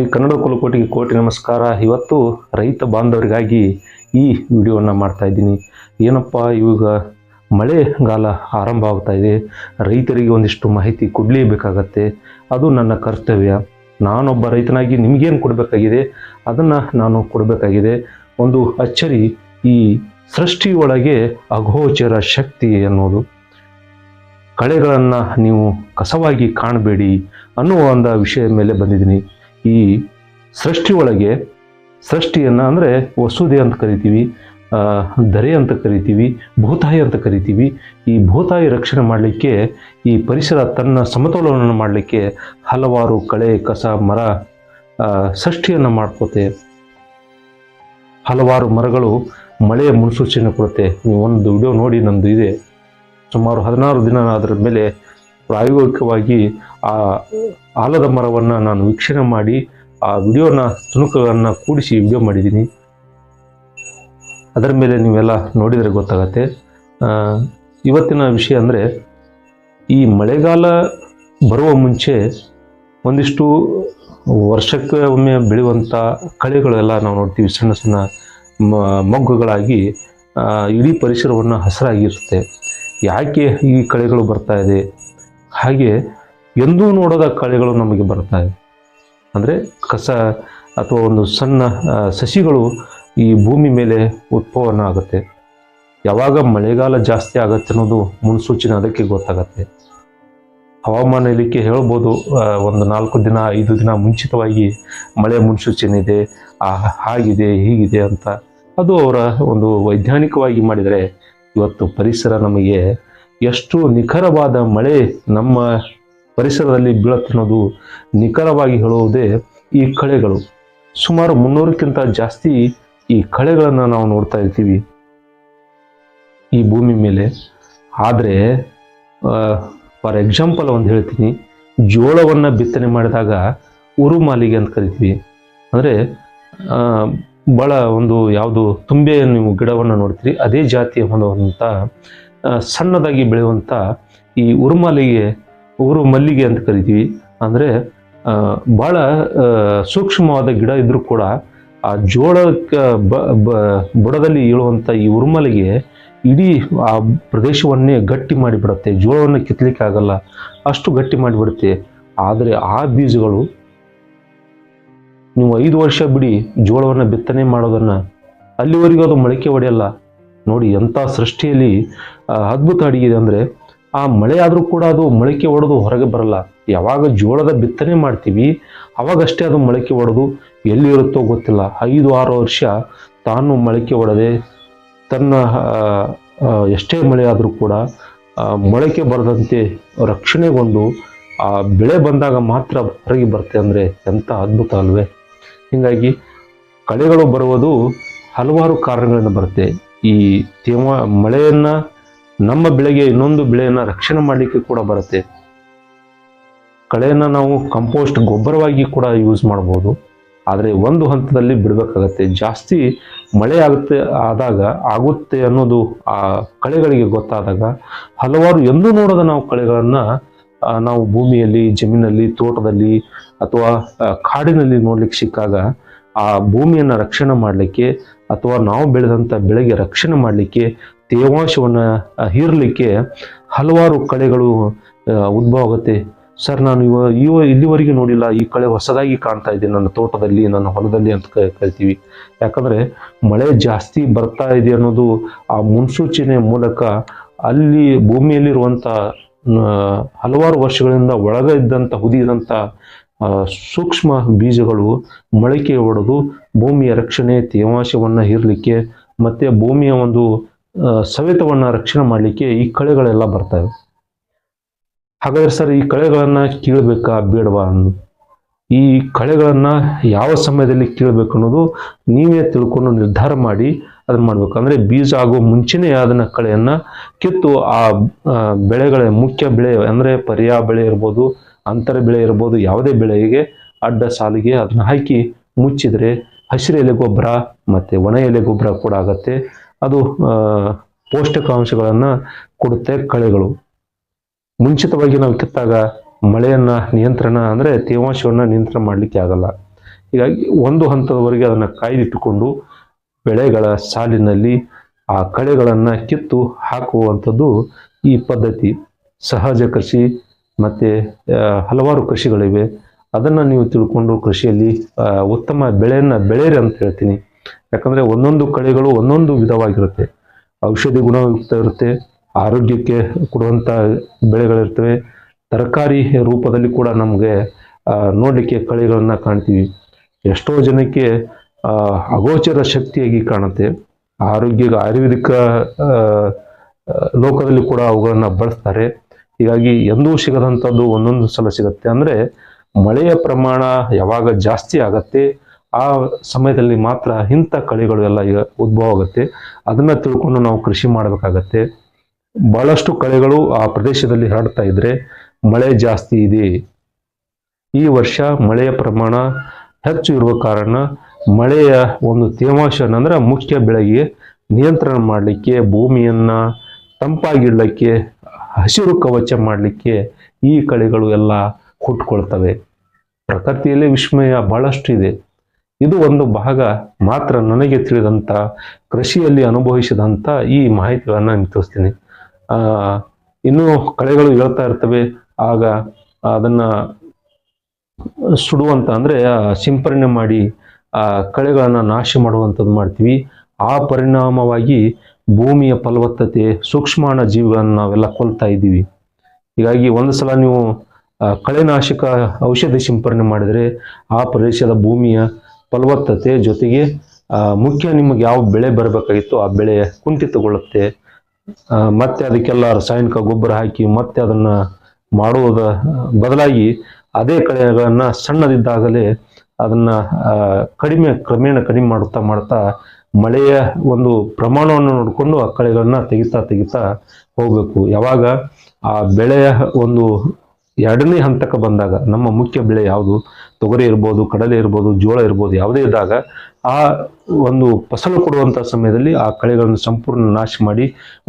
ಈ ಕನ್ನಡ ಕುಲಕೋಟಿಗೆ ಕೋಟಿ ನಮಸ್ಕಾರ. ಇವತ್ತು ರೈತ ಬಾಂಧವರಿಗಾಗಿ ಈ ವಿಡಿಯೋವನ್ನು ಮಾಡ್ತಾ ಇದ್ದೀನಿ. ಏನಪ್ಪ, ಇವಾಗ ಮಳೆಗಾಲ ಆರಂಭ ಆಗ್ತಾ ಇದೆ. ರೈತರಿಗೆ ಒಂದಿಷ್ಟು ಮಾಹಿತಿ ಕೊಡಲೇಬೇಕಾಗತ್ತೆ. ಅದು ನನ್ನ ಕರ್ತವ್ಯ. ನಾನೊಬ್ಬ ರೈತನಾಗಿ ನಿಮಗೇನು ಕೊಡಬೇಕಾಗಿದೆ? ಅದನ್ನು ನಾನು ಕೊಡಬೇಕಾಗಿದೆ. ಒಂದು ಅಚ್ಚರಿ ಈ ಸೃಷ್ಟಿಯೊಳಗೆ ಅಗೋಚರ ಶಕ್ತಿ ಅನ್ನೋದು. ಕಳೆಗಳನ್ನು ನೀವು ಕಸವಾಗಿ ಕಾಣಬೇಡಿ ಅನ್ನುವ ಒಂದು ವಿಷಯದ ಮೇಲೆ ಬಂದಿದ್ದೀನಿ. ಈ ಸೃಷ್ಟಿಯೊಳಗೆ ಸೃಷ್ಟಿಯನ್ನು ಅಂದರೆ ವಸುದೆ ಅಂತ ಕರಿತೀವಿ ದರೆ ಅಂತ ಕರಿತೀವಿ, ಭೂತಾಯಿ ಅಂತ ಕರಿತೀವಿ. ಈ ಭೂತಾಯಿ ರಕ್ಷಣೆ ಮಾಡಲಿಕ್ಕೆ, ಈ ಪರಿಸರ ತನ್ನ ಸಮತೋಲನವನ್ನು ಮಾಡಲಿಕ್ಕೆ ಹಲವಾರು ಕಳೆ, ಕಸ, ಮರ ಸೃಷ್ಟಿಯನ್ನು ಮಾಡ್ಕೋತೆ. ಹಲವಾರು ಮರಗಳು ಮಳೆಯ ಮುನ್ಸೂಚನೆ ಕೊಡುತ್ತೆ. ನೀವು ಒಂದು ವಿಡಿಯೋ ನೋಡಿ ನಂದು ಇದೆ. ಸುಮಾರು ಹದಿನಾರು ದಿನ ಅದರ ಮೇಲೆ ಪ್ರಾಯೋಗಿಕವಾಗಿ ಆ ಆಲದ ಮರವನ್ನು ನಾನು ವೀಕ್ಷಣೆ ಮಾಡಿ, ಆ ವಿಡಿಯೋನ ತುಣುಕುಗಳನ್ನು ಕೂಡಿಸಿ ವಿಡಿಯೋ ಮಾಡಿದ್ದೀನಿ. ಅದರ ಮೇಲೆ ನೀವೆಲ್ಲ ನೋಡಿದರೆ ಗೊತ್ತಾಗತ್ತೆ. ಇವತ್ತಿನ ವಿಷಯ ಅಂದರೆ, ಈ ಮಳೆಗಾಲ ಬರುವ ಮುಂಚೆ ಒಂದಿಷ್ಟು ವರ್ಷಕ್ಕೆ ಒಮ್ಮೆ ಬೆಳೆಯುವಂಥ ಕಳೆಗಳೆಲ್ಲ ನಾವು ನೋಡ್ತೀವಿ. ಸಣ್ಣ ಸಣ್ಣ ಮೊಗ್ಗುಗಳಾಗಿ ಇಡೀ ಪರಿಸರವನ್ನು ಹಸಿರಾಗಿರುತ್ತೆ. ಯಾಕೆ ಈ ಕಳೆಗಳು ಬರ್ತಾ ಇದೆ? ಹಾಗೆ ಎಂದೂ ನೋಡದ ಕಳೆಗಳು ನಮಗೆ ಬರ್ತವೆ ಅಂದರೆ ಕಸ ಅಥವಾ ಒಂದು ಸಣ್ಣ ಸಸಿಗಳು ಈ ಭೂಮಿ ಮೇಲೆ ಉತ್ಪವನ ಆಗುತ್ತೆ. ಯಾವಾಗ ಮಳೆಗಾಲ ಜಾಸ್ತಿ ಆಗುತ್ತೆ ಅನ್ನೋದು ಮುನ್ಸೂಚನೆ ಅದಕ್ಕೆ ಗೊತ್ತಾಗತ್ತೆ. ಹವಾಮಾನ ಇಲಾಖೆ ಹೇಳ್ಬೋದು ಒಂದು ನಾಲ್ಕು ದಿನ ಐದು ದಿನ ಮುಂಚಿತವಾಗಿ ಮಳೆ ಮುನ್ಸೂಚನೆ ಇದೆ ಆ, ಹಾಗಿದೆ ಹೀಗಿದೆ ಅಂತ. ಅದು ಅವರ ಒಂದು ವೈಜ್ಞಾನಿಕವಾಗಿ ಮಾಡಿದರೆ ಇವತ್ತು ಪರಿಸರ ನಮಗೆ ಎಷ್ಟು ನಿಖರವಾದ ಮಳೆ ನಮ್ಮ ಪರಿಸರದಲ್ಲಿ ಬೀಳತ್ತನ್ನೋದು ನಿಖರವಾಗಿ ಹೇಳುವುದೇ ಈ ಕಳೆಗಳು. ಸುಮಾರು ಮುನ್ನೂರಕ್ಕಿಂತ ಜಾಸ್ತಿ ಈ ಕಳೆಗಳನ್ನು ನಾವು ನೋಡ್ತಾ ಇರ್ತೀವಿ. ಈ ಭೂಮಿ ಮೇಲೆ. ಆದರೆ ಫಾರ್ ಎಕ್ಸಾಂಪಲ್ ಒಂದು ಹೇಳ್ತೀನಿ. ಜೋಳವನ್ನು ಬಿತ್ತನೆ ಮಾಡಿದಾಗ ಉರುಮಾಲಿಗೆ ಅಂತ ಕರಿತೀವಿ. ಅಂದರೆ ಭಾಳ ಒಂದು ಯಾವುದು ತುಂಬೆ ನೀವು ಗಿಡವನ್ನು ನೋಡ್ತೀರಿ, ಅದೇ ಜಾತಿಯ ಹೊಂದುವಂಥ ಸಣ್ಣದಾಗಿ ಬೆಳೆಯುವಂಥ ಈ ಉರುಮಲ್ಲಿಗೆ ಉರು ಮಲ್ಲಿಗೆ ಅಂತ ಕರಿತೀವಿ. ಅಂದರೆ ಭಾಳ ಸೂಕ್ಷ್ಮವಾದ ಗಿಡ ಇದ್ರೂ ಕೂಡ ಆ ಜೋಳಕ್ಕೆ ಬುಡದಲ್ಲಿ ಇಳುವಂಥ ಈ ಉರುಮಲಿಗೆ ಇಡೀ ಆ ಪ್ರದೇಶವನ್ನೇ ಗಟ್ಟಿ ಮಾಡಿಬಿಡುತ್ತೆ. ಜೋಳವನ್ನು ಕಿತ್ತಲಿಕ್ಕೆ ಆಗಲ್ಲ, ಅಷ್ಟು ಗಟ್ಟಿ ಮಾಡಿಬಿಡುತ್ತೆ. ಆದರೆ ಆ ಬೀಜಗಳು ನೀವು ಐದು ವರ್ಷ ಬಿಡಿ ಜೋಳವನ್ನು ಬಿತ್ತನೆ ಮಾಡೋದನ್ನು, ಅಲ್ಲಿವರೆಗೂ ಅದು ಮೊಳಕೆ ಹೊಡೆಯಲ್ಲ ನೋಡಿ ಎಂಥ ಸೃಷ್ಟಿಯಲ್ಲಿ ಅದ್ಭುತ ಇದೆ. ಅಂದರೆ ಆ ಮಳೆ ಆದರೂ ಕೂಡ ಅದು ಮೊಳಕೆ ಒಡೆದು ಹೊರಗೆ ಬರಲ್ಲ. ಯಾವಾಗ ಜೋಳದ ಬಿತ್ತನೆ ಮಾಡ್ತೀವಿ, ಅವಾಗಷ್ಟೇ ಅದು ಮೊಳಕೆ ಒಡೆದು ಎಲ್ಲಿ ಇರುತ್ತೋ ಗೊತ್ತಿಲ್ಲ. ಐದು, ಆರು ವರ್ಷ ತಾನು ಮೊಳಕೆ ಒಡೆದೆ ತನ್ನ ಎಷ್ಟೇ ಮಳೆ ಆದರೂ ಕೂಡ ಮೊಳಕೆ ಬರದಂತೆ ರಕ್ಷಣೆಗೊಂಡು ಆ ಬೆಳೆ ಬಂದಾಗ ಮಾತ್ರ ಹೊರಗೆ ಬರುತ್ತೆ ಅಂದರೆ ಎಂಥ ಅದ್ಭುತ ಅಲ್ವೇ? ಹೀಗಾಗಿ ಕಳೆಗಳು ಬರುವುದು ಹಲವಾರು ಕಾರಣಗಳಿಂದ ಬರುತ್ತೆ. ಈ ತೇವ ಮಳೆಯನ್ನು ನಮ್ಮ ಬೆಳೆಗೆ ಇನ್ನೊಂದು ಬೆಳೆಯನ್ನು ರಕ್ಷಣೆ ಮಾಡಲಿಕ್ಕೆ ಕೂಡ ಬರುತ್ತೆ. ಕಳೆಯನ್ನು ನಾವು ಕಂಪೋಸ್ಟ್ ಗೊಬ್ಬರವಾಗಿ ಕೂಡ ಯೂಸ್ ಮಾಡ್ಬೋದು. ಆದರೆ ಒಂದು ಹಂತದಲ್ಲಿ ಬಿಡಬೇಕಾಗತ್ತೆ. ಜಾಸ್ತಿ ಮಳೆ ಆಗುತ್ತೆ, ಆದಾಗ ಆಗುತ್ತೆ ಅನ್ನೋದು ಆ ಕಳೆಗಳಿಗೆ ಗೊತ್ತಾದಾಗ ಹಲವಾರು ಎಂದು ನೋಡದ ನಾವು ಕಳೆಗಳನ್ನು ನಾವು ಭೂಮಿಯಲ್ಲಿ, ಜಮೀನಲ್ಲಿ, ತೋಟದಲ್ಲಿ ಅಥವಾ ಕಾಡಿನಲ್ಲಿ ನೋಡ್ಲಿಕ್ಕೆ ಸಿಕ್ಕಾಗ ಆ ಭೂಮಿಯನ್ನು ರಕ್ಷಣೆ ಮಾಡಲಿಕ್ಕೆ ಅಥವಾ ನಾವು ಬೆಳೆದಂಥ ಬೆಳೆಗೆ ರಕ್ಷಣೆ ಮಾಡಲಿಕ್ಕೆ, ತೇವಾಂಶವನ್ನು ಹೀರಲಿಕ್ಕೆ ಹಲವಾರು ಕಳೆಗಳು ಉದ್ಭವ ಆಗುತ್ತೆ. ಸರ್, ನಾನು ಇವ ಇವ, ಇಲ್ಲಿವರೆಗೆ ನೋಡಿಲ್ಲ. ಈ ಕಳೆ ಹೊಸದಾಗಿ ಕಾಣ್ತಾ ಇದೆ ನನ್ನ ತೋಟದಲ್ಲಿ, ನನ್ನ ಹೊಲದಲ್ಲಿ ಅಂತ ಕರಿತೀವಿ. ಯಾಕಂದರೆ ಮಳೆ ಜಾಸ್ತಿ ಬರ್ತಾ ಇದೆ ಅನ್ನೋದು ಆ ಮುನ್ಸೂಚನೆ ಮೂಲಕ ಅಲ್ಲಿ ಭೂಮಿಯಲ್ಲಿರುವಂಥ ಹಲವಾರು ವರ್ಷಗಳಿಂದ ಒಳಗೆ ಇದ್ದಂಥ ಹುದಿದಂಥ ಸೂಕ್ಷ್ಮ ಬೀಜಗಳು ಮೊಳಕೆ ಹೊಡೆದು ಭೂಮಿಯ ರಕ್ಷಣೆ ತೇವಾಂಶವನ್ನು ಹೀರಲಿಕ್ಕೆ ಮತ್ತು ಭೂಮಿಯ ಒಂದು ಸವೆತವನ್ನು ರಕ್ಷಣೆ ಮಾಡಲಿಕ್ಕೆ ಈ ಕಳೆಗಳೆಲ್ಲ ಬರ್ತವೆ ಹಾಗಾದರೆ ಸರ್ ಈ ಕಳೆಗಳನ್ನು ಕೀಳಬೇಕಾ ಬೇಡವಾ ಈ ಕಳೆಗಳನ್ನು ಯಾವ ಸಮಯದಲ್ಲಿ ಕೀಳಬೇಕು ಅನ್ನೋದು ನೀವೇ ತಿಳ್ಕೊಂಡು ನಿರ್ಧಾರ ಮಾಡಿ ಅದನ್ನ ಮಾಡಬೇಕು. ಅಂದರೆ ಬೀಜ ಆಗೋ ಮುಂಚೆನೇ ಅದನ್ನು ಕಳೆಯನ್ನು ಕಿತ್ತು ಆ, ಬೆಳೆಗಳ ಮುಖ್ಯ ಬೆಳೆ ಅಂದರೆ ಪರ್ಯಾಯ ಬೆಳೆ ಇರ್ಬೋದು ಅಂತರ ಬೆಳೆ ಇರ್ಬೋದು ಯಾವುದೇ ಬೆಳೆಗೆ ಅಡ್ಡ ಸಾಲಿಗೆ ಅದನ್ನ ಹಾಕಿ ಮುಚ್ಚಿದರೆ ಹಸಿರು ಎಲೆ ಗೊಬ್ಬರ ಮತ್ತು ಒಣ ಎಲೆ ಗೊಬ್ಬರ ಕೂಡ ಆಗತ್ತೆ. ಅದು ಪೌಷ್ಟಿಕಾಂಶಗಳನ್ನು ಕೊಡುತ್ತೆ ಕಳೆಗಳು. ಮುಂಚಿತವಾಗಿ ನಾವು ಕಿತ್ತಾಗ ಮಳೆಯನ್ನು ನಿಯಂತ್ರಣ ಅಂದರೆ ತೇವಾಂಶವನ್ನು ನಿಯಂತ್ರಣ ಮಾಡಲಿಕ್ಕೆ ಆಗಲ್ಲ. ಹೀಗಾಗಿ ಒಂದು ಹಂತದವರೆಗೆ ಅದನ್ನು ಕಾಯ್ದಿಟ್ಟುಕೊಂಡು ಬೆಳೆಗಳ ಸಾಲಿನಲ್ಲಿ ಆ ಕಳೆಗಳನ್ನು ಕಿತ್ತು ಹಾಕುವಂಥದ್ದು ಈ ಪದ್ಧತಿ. ಸಹಜ ಕೃಷಿ ಮತ್ತು ಹಲವಾರು ಕೃಷಿಗಳಿವೆ. ಅದನ್ನು ನೀವು ತಿಳ್ಕೊಂಡು ಕೃಷಿಯಲ್ಲಿ ಉತ್ತಮ ಬೆಳೆಯನ್ನು ಬೆಳೆಯಿರಿ ಅಂತ ಹೇಳ್ತೀನಿ. ಯಾಕಂದರೆ ಒಂದೊಂದು ಕಳೆಗಳು ಒಂದೊಂದು ವಿಧವಾಗಿರುತ್ತೆ. ಔಷಧಿ ಗುಣಯುಕ್ತ ಇರುತ್ತೆ, ಆರೋಗ್ಯಕ್ಕೆ ಕೊಡುವಂಥ ಬೆಳೆಗಳಿರ್ತವೆ. ತರಕಾರಿ ರೂಪದಲ್ಲಿ ಕೂಡ ನಮಗೆ ನೋಡಲಿಕ್ಕೆ ಕಳೆಗಳನ್ನು ಕಾಣ್ತೀವಿ. ಎಷ್ಟೋ ಜನಕ್ಕೆ ಅಗೋಚರ ಶಕ್ತಿಯಾಗಿ ಕಾಣುತ್ತೆ. ಆರೋಗ್ಯ ಆಯುರ್ವೇದಿಕ ಲೋಕದಲ್ಲಿ ಕೂಡ ಅವುಗಳನ್ನು ಬಳಸ್ತಾರೆ. ಹೀಗಾಗಿ ಎಂದೂ ಸಿಗದಂಥದ್ದು ಒಂದೊಂದು ಸಲ ಸಿಗುತ್ತೆ. ಅಂದರೆ ಮಳೆಯ ಪ್ರಮಾಣ ಯಾವಾಗ ಜಾಸ್ತಿ ಆಗತ್ತೆ, ಆ ಸಮಯದಲ್ಲಿ ಮಾತ್ರ ಇಂಥ ಕಳೆಗಳು ಎಲ್ಲ ಈಗ ಉದ್ಭವ ಆಗುತ್ತೆ. ಅದನ್ನು ತಿಳ್ಕೊಂಡು ನಾವು ಕೃಷಿ ಮಾಡಬೇಕಾಗತ್ತೆ. ಬಹಳಷ್ಟು ಕಳೆಗಳು ಆ ಪ್ರದೇಶದಲ್ಲಿ ಹರಡ್ತಾ ಇದ್ರೆ ಮಳೆ ಜಾಸ್ತಿ ಇದೆ. ಈ ವರ್ಷ ಮಳೆಯ ಪ್ರಮಾಣ ಹೆಚ್ಚು ಇರುವ ಕಾರಣ ಮಳೆಯ ಒಂದು ತೇವಾಂಶ ಅಂದ್ರೆ ಮುಖ್ಯ ಬೆಳೆಗೆ ನಿಯಂತ್ರಣ ಮಾಡಲಿಕ್ಕೆ, ಭೂಮಿಯನ್ನ ತಂಪಾಗಿಡ್ಲಿಕ್ಕೆ, ಹಸಿರು ಕವಚ ಮಾಡಲಿಕ್ಕೆ ಈ ಕಳೆಗಳು ಎಲ್ಲ ಹುಟ್ಕೊಳ್ತವೆ. ಪ್ರಕೃತಿಯಲ್ಲಿ ವಿಸ್ಮಯ ಬಹಳಷ್ಟು ಇದೆ ಇದು ಒಂದು ಭಾಗ ಮಾತ್ರ ನನಗೆ ತಿಳಿದಂಥ ಕೃಷಿಯಲ್ಲಿ ಅನುಭವಿಸಿದಂಥ ಈ ಮಾಹಿತಿಗಳನ್ನು ನಾನು ತೋರಿಸ್ತೀನಿ. ಆ, ಇನ್ನೂ ಕಳೆಗಳು ಹೇಳ್ತಾ ಇರ್ತವೆ. ಆಗ ಅದನ್ನ ಸುಡುವಂತ ಅಂದ್ರೆ ಸಿಂಪರಣೆ ಮಾಡಿ ಆ ಕಳೆಗಳನ್ನು ನಾಶ ಮಾಡುವಂಥದ್ದು ಮಾಡ್ತೀವಿ. ಆ ಪರಿಣಾಮವಾಗಿ ಭೂಮಿಯ ಫಲವತ್ತತೆ ಸೂಕ್ಷ್ಮಾಣ ಜೀವಿಗಳನ್ನು ನಾವೆಲ್ಲ ಕೊಲ್ತಾ ಇದ್ದೀವಿ. ಹೀಗಾಗಿ ಒಂದು ಸಲ ನೀವು ಕಳೆನಾಶಕ ಔಷಧಿ ಸಿಂಪರಣೆ ಮಾಡಿದರೆ ಆ ಪ್ರದೇಶದ ಭೂಮಿಯ ಫಲವತ್ತತೆ ಜೊತೆಗೆ ಮುಖ್ಯ ನಿಮಗೆ ಯಾವ ಬೆಳೆ ಬರಬೇಕಾಗಿತ್ತು ಆ ಬೆಳೆ ಕುಂಠಿತಗೊಳ್ಳುತ್ತೆ. ಮತ್ತೆ ಅದಕ್ಕೆಲ್ಲ ರಾಸಾಯನಿಕ ಗೊಬ್ಬರ ಹಾಕಿ ಮತ್ತೆ ಅದನ್ನು ಮಾಡುವುದ, ಬದಲಾಗಿ ಅದೇ ಕಳೆಗಳನ್ನು ಸಣ್ಣದಿದ್ದಾಗಲೇ ಅದನ್ನು ಕಡಿಮೆ ಕ್ರಮೇಣ ಕಡಿಮೆ ಮಾಡುತ್ತಾ ಮಾಡ್ತಾ ಮಳೆಯ ಒಂದು ಪ್ರಮಾಣವನ್ನು ನೋಡಿಕೊಂಡು ಆ ಕಳೆಗಳನ್ನ ತೆಗಿತಾ ತೆಗಿತಾ ಹೋಗಬೇಕು. ಯಾವಾಗ ಆ ಬೆಳೆಯ ಒಂದು ಎರಡನೇ ಹಂತಕ್ಕೆ ಬಂದಾಗ ನಮ್ಮ ಮುಖ್ಯ ಬೆಳೆ ಯಾವುದು? ತೊಗರಿ ಇರ್ಬೋದು, ಕಡಲೆ ಇರ್ಬೋದು, ಜೋಳ ಇರ್ಬೋದು, ಯಾವುದೇ ಇದ್ದಾಗ ಆ ಒಂದು ಫಸಲು ಕೊಡುವಂಥ ಸಮಯದಲ್ಲಿ ಆ ಕಳೆಗಳನ್ನು ಸಂಪೂರ್ಣ ನಾಶ ಮಾಡಿ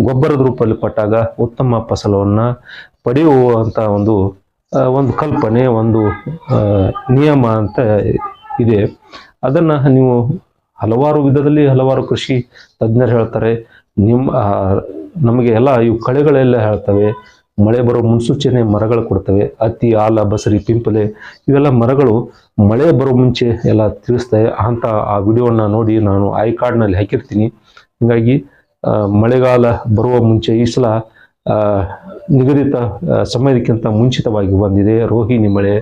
ಗೊಬ್ಬರದ ರೂಪದಲ್ಲಿ ಕೊಟ್ಟಾಗ ಉತ್ತಮ ಫಸಲವನ್ನು ಪಡೆಯುವಂಥ ಒಂದು ಒಂದು ಕಲ್ಪನೆ, ಒಂದು ನಿಯಮ ಅಂತ ಇದೆ. ಅದನ್ನು ನೀವು ಹಲವಾರು ವಿಧದಲ್ಲಿ ಹಲವಾರು ಕೃಷಿ ತಜ್ಞರು ಹೇಳ್ತಾರೆ. ನಿಮ್ಮ ನಮಗೆ ಎಲ್ಲ ಇವು ಕಳೆಗಳೆಲ್ಲ ಹೇಳ್ತವೆ. ಮಳೆ ಬರೋ ಮುನ್ಸೂಚನೆ ಮರಗಳು ಕೊಡ್ತವೆ. ಹತ್ತಿ ಆಲ ಬಸರಿ, ಪಿಂಪಲೆ ಇವೆಲ್ಲ ಮರಗಳು ಮಳೆ ಬರೋ ಮುಂಚೆ ಎಲ್ಲ ತಿಳಿಸ್ತವೆ. ಅಂತ ಆ ವಿಡಿಯೋನ ನೋಡಿ ನಾನು ಐ ಕಾರ್ಡ್ನಲ್ಲಿ ಹಾಕಿರ್ತೀನಿ. ಹೀಗಾಗಿ ಮಳೆಗಾಲ ಬರುವ ಮುಂಚೆ ಈ ಸಲ ನಿಗದಿತ ಸಮಯಕ್ಕಿಂತ ಮುಂಚಿತವಾಗಿ ಬಂದಿದೆ. ರೋಹಿಣಿ ಮಳೆ,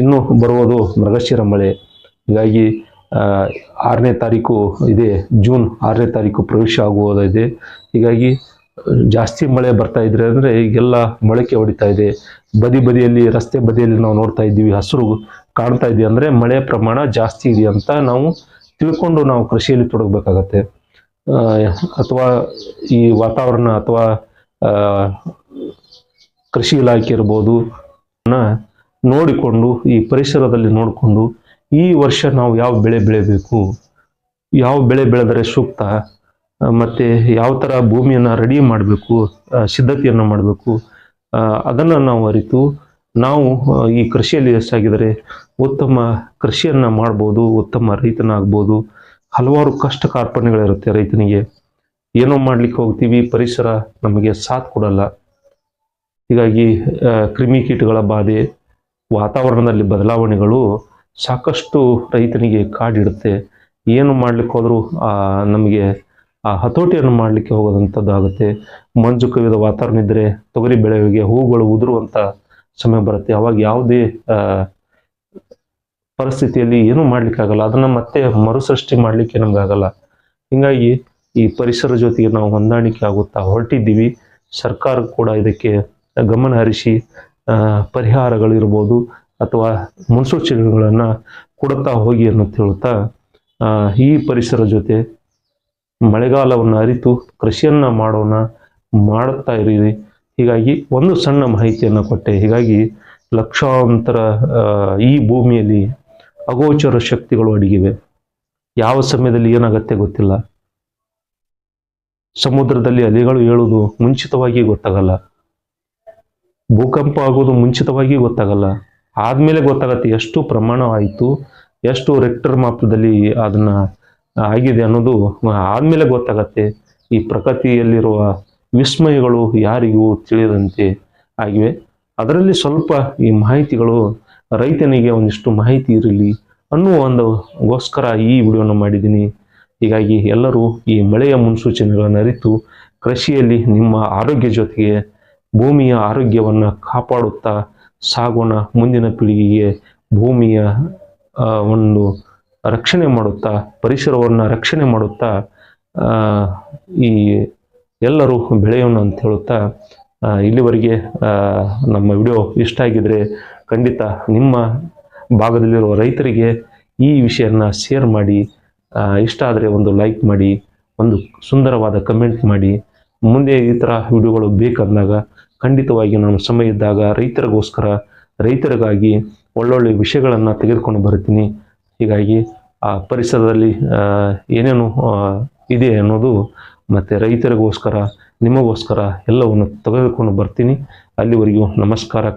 ಇನ್ನು ಬರುವುದು ಮೃಗಶಿರ ಮಳೆ. ಹೀಗಾಗಿ ಆರನೇ ತಾರೀಕು ಇದೆ. ಜೂನ್ ಆರನೇ ತಾರೀಕು ಪ್ರವೇಶ ಆಗುವುದಿದೆ ಹೀಗಾಗಿ ಜಾಸ್ತಿ ಮಳೆ ಬರ್ತಾ ಇದ್ರೆ ಅಂದರೆ ಈಗೆಲ್ಲ ಮೊಳಕೆ ಹೊಡಿತಾ ಇದೆ. ಬದಿ ಬದಿಯಲ್ಲಿ, ರಸ್ತೆ ಬದಿಯಲ್ಲಿ ನಾವು ನೋಡ್ತಾ ಇದ್ದೀವಿ, ಹಸಿರು ಕಾಣ್ತಾ ಇದೆ ಅಂದರೆ ಮಳೆ ಪ್ರಮಾಣ ಜಾಸ್ತಿ ಇದೆ ಅಂತ ನಾವು ತಿಳ್ಕೊಂಡು ನಾವು ಕೃಷಿಯಲ್ಲಿ ತೊಡಗಬೇಕಾಗತ್ತೆ. ಅಥವಾ ಈ ವಾತಾವರಣ ಅಥವಾ ಕೃಷಿ ಇಲಾಖೆ ಇರ್ಬೋದು ನೋಡಿಕೊಂಡು, ಈ ಪರಿಸರದಲ್ಲಿ ನೋಡಿಕೊಂಡು ಈ ವರ್ಷ ನಾವು ಯಾವ ಬೆಳೆ ಬೆಳೆಯಬೇಕು ಯಾವ ಬೆಳೆ ಬೆಳೆದರೆ ಸೂಕ್ತ? ಮತ್ತೆ ಯಾವ ಥರ ಭೂಮಿಯನ್ನು ರೆಡಿ ಮಾಡಬೇಕು ಸಿದ್ಧತೆಯನ್ನು ಮಾಡಬೇಕು ಅದನ್ನು ನಾವು ಅರಿತು ನಾವು ಈ ಕೃಷಿಯಲ್ಲಿ ಯಶಸ್ಸಾಗಿದ್ದರೆ ಉತ್ತಮ ಕೃಷಿಯನ್ನು ಮಾಡ್ಬೋದು, ಉತ್ತಮ ರೈತನಾಗ್ಬೋದು, ಹಲವಾರು ಕಷ್ಟ ಕಾರ್ಪಣ್ಯಗಳಿರುತ್ತೆ ರೈತನಿಗೆ. ಏನೋ ಮಾಡ್ಲಿಕ್ಕೆ ಹೋಗ್ತೀವಿ, ಪರಿಸರ ನಮಗೆ ಸಾಥ್ ಕೊಡಲ್ಲ. ಹೀಗಾಗಿ ಕ್ರಿಮಿ ಕೀಟಗಳ ಬಾಧೆ, ವಾತಾವರಣದಲ್ಲಿ ಬದಲಾವಣೆಗಳು ಸಾಕಷ್ಟು ರೈತನಿಗೆ ಕಾಡಿಡುತ್ತೆ. ಏನು ಮಾಡ್ಲಿಕ್ಕೆ ಹೋದರೂ ನಮಗೆ ಆ ಹತೋಟಿಯನ್ನು ಮಾಡಲಿಕ್ಕೆ ಹೋಗೋದಂಥದ್ದು ಆಗುತ್ತೆ ಮಂಜು ಕವಿದ ವಾತಾವರಣ ಇದ್ದರೆ ತೊಗರಿ ಬೆಳೆಗೆ ಹೂಗಳು ಉದುರುವಂಥ ಸಮಯ ಬರುತ್ತೆ. ಅವಾಗ ಯಾವುದೇ ಪರಿಸ್ಥಿತಿಯಲ್ಲಿ ಏನೂ ಮಾಡಲಿಕ್ಕಾಗಲ್ಲ. ಅದನ್ನು ಮತ್ತೆ ಮರುಸೃಷ್ಟಿ ಮಾಡಲಿಕ್ಕೆ ನಮಗಾಗಲ್ಲ. ಹೀಗಾಗಿ ಈ ಪರಿಸರ ಜೊತೆಗೆ ನಾವು ಹೊಂದಾಣಿಕೆ ಆಗುತ್ತಾ ಹೊರಟಿದ್ದೀವಿ. ಸರ್ಕಾರ ಕೂಡ ಇದಕ್ಕೆ ಗಮನ ಹರಿಸಿ ಪರಿಹಾರಗಳಿರ್ಬೋದು ಅಥವಾ ಮುನ್ಸೂಚನೆಗಳನ್ನು ಕೊಡುತ್ತಾ ಹೋಗಿ ಅನ್ನೋ ಹೇಳುತ್ತಾ ಈ ಪರಿಸರ ಜೊತೆ ಮಳೆಗಾಲವನ್ನು ಅರಿತು ಕೃಷಿಯನ್ನು ಮಾಡೋಣ, ಮಾಡುತ್ತಾ ಇರೀರಿ ಹೀಗಾಗಿ ಒಂದು ಸಣ್ಣ ಮಾಹಿತಿಯನ್ನು ಕೊಟ್ಟೆ. ಹೀಗಾಗಿ ಲಕ್ಷಾಂತರ ಈ ಭೂಮಿಯಲ್ಲಿ ಅಗೋಚರ ಶಕ್ತಿಗಳು ಅಡಗಿವೆ. ಯಾವ ಸಮಯದಲ್ಲಿ ಏನಾಗತ್ತೆ ಗೊತ್ತಿಲ್ಲ. ಸಮುದ್ರದಲ್ಲಿ ಅಲೆಗಳು ಏಳುವುದು ಮುಂಚಿತವಾಗಿ ಗೊತ್ತಾಗಲ್ಲ. ಭೂಕಂಪ ಆಗೋದು ಮುಂಚಿತವಾಗಿ ಗೊತ್ತಾಗಲ್ಲ. ಆದ್ಮೇಲೆ ಗೊತ್ತಾಗತ್ತೆ ಎಷ್ಟು ಪ್ರಮಾಣವಾಯಿತು ಎಷ್ಟು ರೆಕ್ಟರ್ ಮಾಪದಲ್ಲಿ ಅದನ್ನ ಆಗಿದೆ ಅನ್ನೋದು ಆದಮೇಲೆ ಗೊತ್ತಾಗತ್ತೆ. ಈ ಪ್ರಕೃತಿಯಲ್ಲಿರುವ ವಿಸ್ಮಯಗಳು ಯಾರಿಗೂ ತಿಳಿಯದಂತೆ ಆಗಿವೆ. ಅದರಲ್ಲಿ ಸ್ವಲ್ಪ ಈ ಮಾಹಿತಿಗಳು, ರೈತನಿಗೆ ಒಂದಿಷ್ಟು ಮಾಹಿತಿ ಇರಲಿ ಅನ್ನುವ ಒಂದು ಗೋಸ್ಕರ ಈ ವಿಡಿಯೋನ ಮಾಡಿದ್ದೀನಿ. ಹೀಗಾಗಿ ಎಲ್ಲರೂ ಈ ಮಳೆಯ ಮುನ್ಸೂಚನೆಗಳನ್ನು ಅರಿತು ಕೃಷಿಯಲ್ಲಿ ನಿಮ್ಮ ಆರೋಗ್ಯ ಜೊತೆಗೆ ಭೂಮಿಯ ಆರೋಗ್ಯವನ್ನು ಕಾಪಾಡುತ್ತಾ ಸಾಗೋಣ ಮುಂದಿನ ಪೀಳಿಗೆಗೆ ಭೂಮಿಯ ಒಂದು ರಕ್ಷಣೆ ಮಾಡುತ್ತಾ, ಪರಿಸರವನ್ನು ರಕ್ಷಣೆ ಮಾಡುತ್ತಾ ಈ ಎಲ್ಲರೂ ಬೆಳೆಯೋಣ ಅಂತ ಹೇಳುತ್ತಾ ಇಲ್ಲಿವರೆಗೆ ನಮ್ಮ ವಿಡಿಯೋ ಇಷ್ಟ ಆಗಿದ್ರೆ ಖಂಡಿತ ನಿಮ್ಮ ಭಾಗದಲ್ಲಿರುವ ರೈತರಿಗೆ ಈ ವಿಷಯನ ಶೇರ್ ಮಾಡಿ ಇಷ್ಟ ಆದರೆ ಒಂದು ಲೈಕ್ ಮಾಡಿ, ಒಂದು ಸುಂದರವಾದ ಕಮೆಂಟ್ ಮಾಡಿ. ಮುಂದೆ ಈ ಥರ ವಿಡಿಯೋಗಳು ಬೇಕಂದಾಗ ಖಂಡಿತವಾಗಿ ನಾನು ಸಮಯ ಇದ್ದಾಗ ರೈತರಿಗೋಸ್ಕರ ರೈತರಿಗಾಗಿ ಒಳ್ಳೊಳ್ಳೆ ವಿಷಯಗಳನ್ನು ತೆಗೆದುಕೊಂಡು ಬರ್ತೀನಿ ಹೀಗಾಗಿ ಆ ಪರಿಸರದಲ್ಲಿ ಏನೇನು ಇದೆ ಅನ್ನೋದು ಮತ್ತು ರೈತರಿಗೋಸ್ಕರ ನಿಮಗೋಸ್ಕರ ಎಲ್ಲವನ್ನು ತೆಗೆದುಕೊಂಡು ಬರ್ತೀನಿ. ಅಲ್ಲಿವರೆಗೂ ನಮಸ್ಕಾರ.